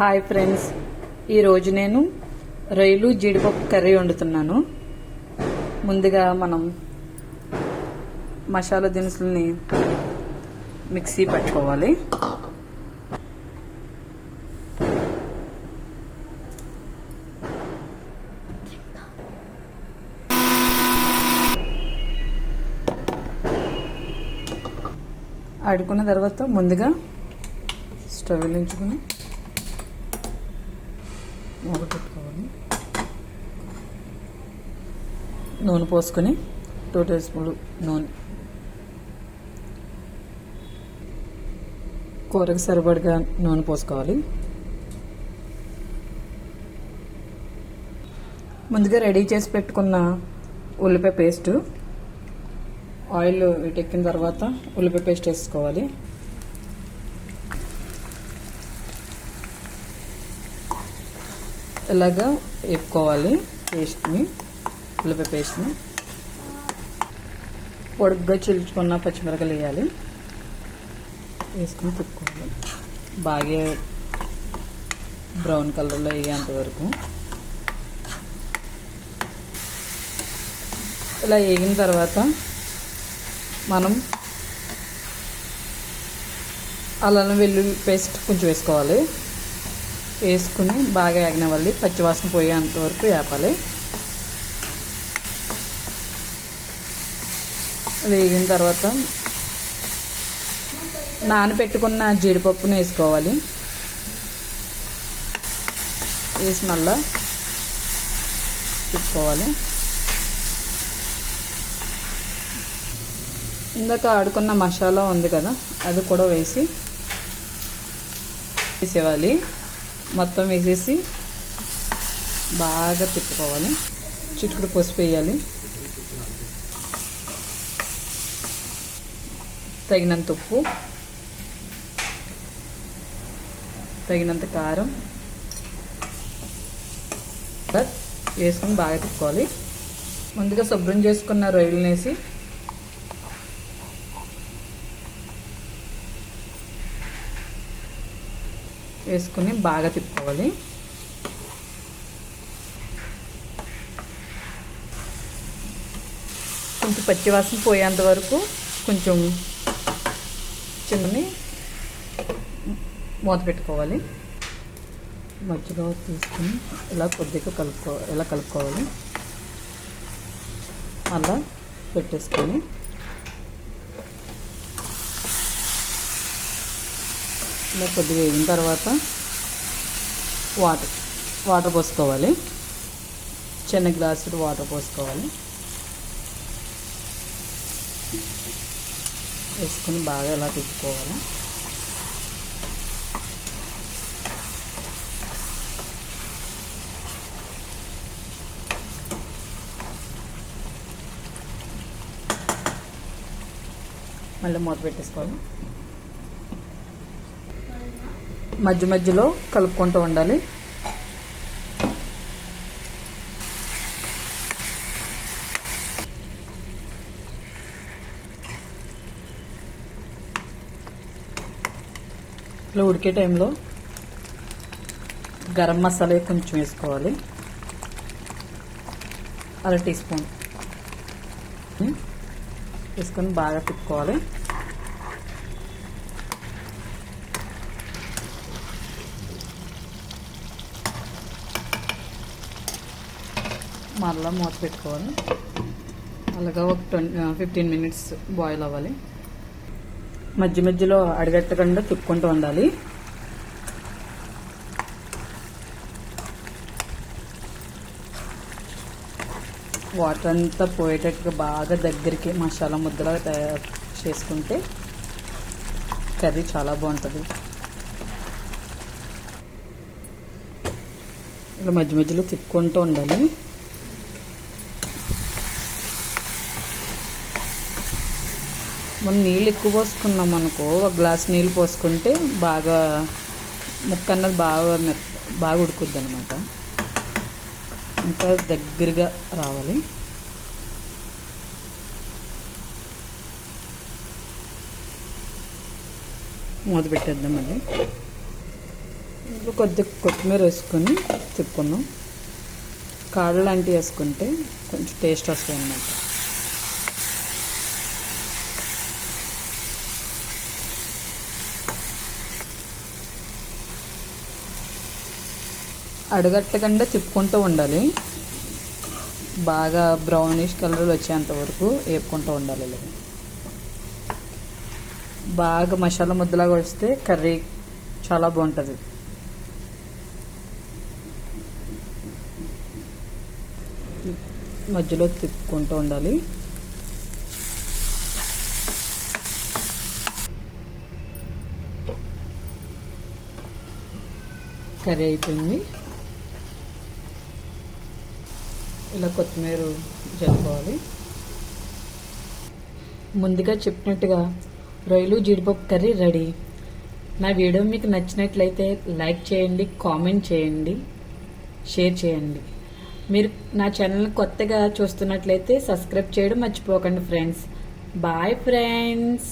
Hi friends. ఈరోజు నేను రొయ్యలు జీడిపప్పు కర్రీ వండుతున్నాను. ముందుగా మనం మసాలా దినుసులని మిక్సీ పెట్టుకోవాలి. ఆడుకున్న తర్వాత ముందుగా స్టవ్ వెలిగించుకుని మూత పెట్టుకోవాలి నూనె పోసుకొని టూ టేబుల్ స్పూన్లు నూనె. కూరకు సరిపడగా నూనె పోసుకోవాలి. ముందుగా రెడీ చేసి పెట్టుకున్న ఉల్లిపాయ పేస్ట్. ఆయిల్ ఎక్కిన తర్వాత ఉల్లిపాయ పేస్ట్ వేసుకోవాలి. ఇలాగా వేపుకోవాలి పేస్ట్ని ఉల్లిపాయ పేస్ట్ని. పొడుగ్గా చిల్చుకున్న పచ్చిమిరకలు వేయాలి. వేసుకుని తిప్పుకోవాలి. బాగా బ్రౌన్ కలర్లో వేయేంత వరకు. ఇలా వేగిన తర్వాత మనం అల్లం వెల్లుల్లి పేస్ట్ కొంచెం వేసుకోవాలి. వేసుకుని బాగా వేగనివ్వాలి పచ్చివాసన పోయేంత వరకు వేపాలి. వేగిన తర్వాత నానబెట్టుకున్న జీడిపప్పును వేసుకోవాలి. వేసి మళ్ళా తిప్పుకోవాలి. ఇందాక ఆడుకున్న మసాలా ఉంది కదా అది కూడా వేసి వేసేవాలి మొత్తం వేసేసి బాగా తిప్పుకోవాలి. చిటుకుడు పసుపు వేయాలి. తగినంత ఉప్పు తగినంత కారం వేసుకొని బాగా తిప్పుకోవాలి. ముందుగా శుభ్రం చేసుకున్న రొయ్యలు వేసి వేసుకుని బాగా తిప్పుకోవాలి. కొంచెం పచ్చివాసన పోయేంత వరకు కొంచెం చిన్నని మూత పెట్టుకోవాలి. మధ్యలో తీసుకుని ఇలా కొద్దిగా కలుపుకో ఇలా కలుపుకోవాలి. అలా పెట్టేసుకొని ఇలా కొద్దిగా వేగిన తర్వాత వాటర్ వాటర్ పోసుకోవాలి. చిన్న గ్లాసులు వాటర్ పోసుకోవాలి. వేసుకొని బాగా ఇలా తిప్పుకోవాలి. మళ్ళీ మూత పెట్టేసుకోవాలి. మధ్య మధ్యలో కలుపుకుంటూ ఉండాలి. ఇలా ఉడికే టైంలో గరం మసాలా కొంచెం వేసుకోవాలి. అర టీ స్పూన్. వేసుకొని బాగా తిప్పుకోవాలి. మరలా మూత పెట్టుకోవాలి. అలాగా ఒక ట్వంటీ ఫిఫ్టీన్ మినిట్స్ బాయిల్ అవ్వాలి. మధ్య మధ్యలో అడిగట్టకుండా తిప్పుకుంటూ ఉండాలి. వాటర్ అంతా పోయేటట్టుగా బాగా దగ్గరికి మసాలా ముద్దలా తయారు చేసుకుంటే కర్రీ చాలా బాగుంటుంది. ఇలా మధ్య మధ్యలో తిప్పుకుంటూ ఉండాలి. మనం నీళ్ళు ఎక్కువ పోసుకున్నాం అనుకో ఒక గ్లాస్ నీళ్ళు పోసుకుంటే బాగా ముక్క అన్నది బాగా బాగా ఉడుకుద్ది అనమాట ఇంకా దగ్గరగా రావాలి. మూత పెట్టేద్దాం మళ్ళీ ఇందులో కొద్దిగా కొత్తిమీర వేసుకొని తిప్పుకుందాం. కాళ్ళు లాంటివి వేసుకుంటే కొంచెం టేస్ట్ వస్తాయి అన్నమాట అడగట్టకుండా తిప్పుకుంటూ ఉండాలి. బాగా బ్రౌనిష్ కలర్ వచ్చేంత వరకు వేపుకుంటూ ఉండాలి ఇలా. బాగా మసాలా ముద్దలాగా వస్తే కర్రీ చాలా బాగుంటుంది. మధ్యలో తిప్పుకుంటూ ఉండాలి. కర్రీ అయిపోయింది. ఇలా కొత్తిమీర జరుపుకోవాలి ముందుగా చెప్పినట్టుగా రొయ్యలు జీడిపప్పు కర్రీ రెడీ. నా వీడియో మీకు నచ్చినట్లయితే లైక్ చేయండి కామెంట్ చేయండి షేర్ చేయండి. మీరు నా ఛానల్ కొత్తగా చూస్తున్నట్లయితే సబ్స్క్రైబ్ చేయడం మర్చిపోకండి ఫ్రెండ్స్. Bye friends.